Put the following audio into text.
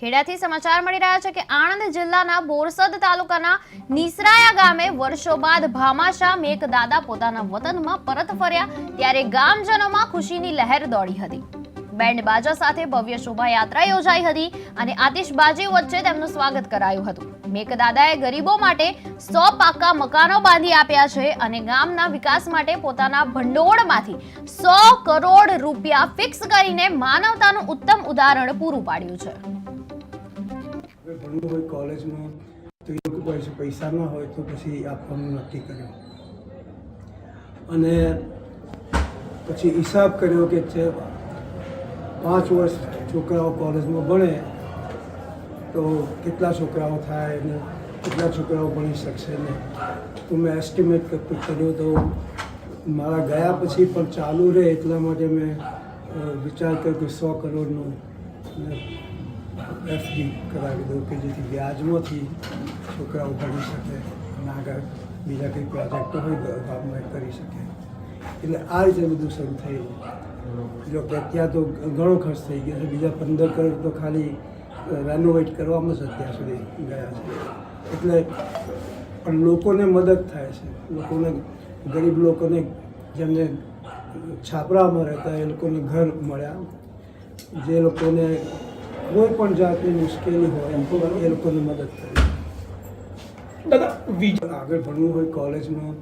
ખેડાથી સમાચાર મળી રહ્યા છે કે આણંદ જિલ્લાના બોરસદ તાલુકાના નિસરાયા ગામે વર્ષો બાદ ભામાશા મેઘદાદા પોતાના વતનમાં પરત ફર્યા ત્યારે ગામજનોમાં ખુશીની લહેર દોડી હતી. બેન્ડ બાજા સાથે ભવ્ય શોભાયાત્રા યોજાઈ હતી અને આતિશબાજી વચ્ચે તેમનું સ્વાગત કરાયું હતું. મેઘદાદાએ ગરીબો માટે સો પાકા મકાનો બાંધી આપ્યા છે અને ગામના વિકાસ માટે પોતાના ભંડોળમાંથી સો કરોડ રૂપિયા ફિક્સ કરીને માનવતાનું ઉત્તમ ઉદાહરણ પૂરું પાડ્યું છે. હવે ભણવું હોય કોલેજમાં, તો એ લોકો પાસે પૈસા ના હોય તો પછી આપવાનું નક્કી કર્યું. અને પછી હિસાબ કર્યો કે છે પાંચ વર્ષ છોકરાઓ કોલેજમાં ભણે, તો કેટલા છોકરાઓ થાય ને કેટલા છોકરાઓ ભણી શકશે ને? તો મેં એસ્ટિમેટ કર્યો તો મારા ગયા પછી પણ ચાલુ રહે એટલા માટે મેં વિચાર કર્યો કે સો કરોડનું એફડી કરાવી દઉં કે જેથી વ્યાજમાંથી છોકરાઓ ભણી શકે, અને આગળ બીજા કંઈ પ્રોજેક્ટ હોય ગ- ગામમાં કરી શકે. એટલે આ રીતે બધું શરૂ થયું. જો કે અત્યારે તો ઘણો ખર્ચ થઈ ગયો છે. બીજા પંદર કરોડ તો ખાલી રેનોવેટ કરવામાં જ અત્યાર સુધી ગયા છે. એટલે પણ લોકોને મદદ થાય છે. લોકોને, ગરીબ લોકોને જેમને છાપરામાં રહેતા એ લોકોને ઘર મળ્યા. જે લોકોને કોઈ પણ જાતની મુશ્કેલી હોય એમ એ લોકોને મદદ કરી. દાદા વીજ આગળ ભણવું હોય કોલેજમાં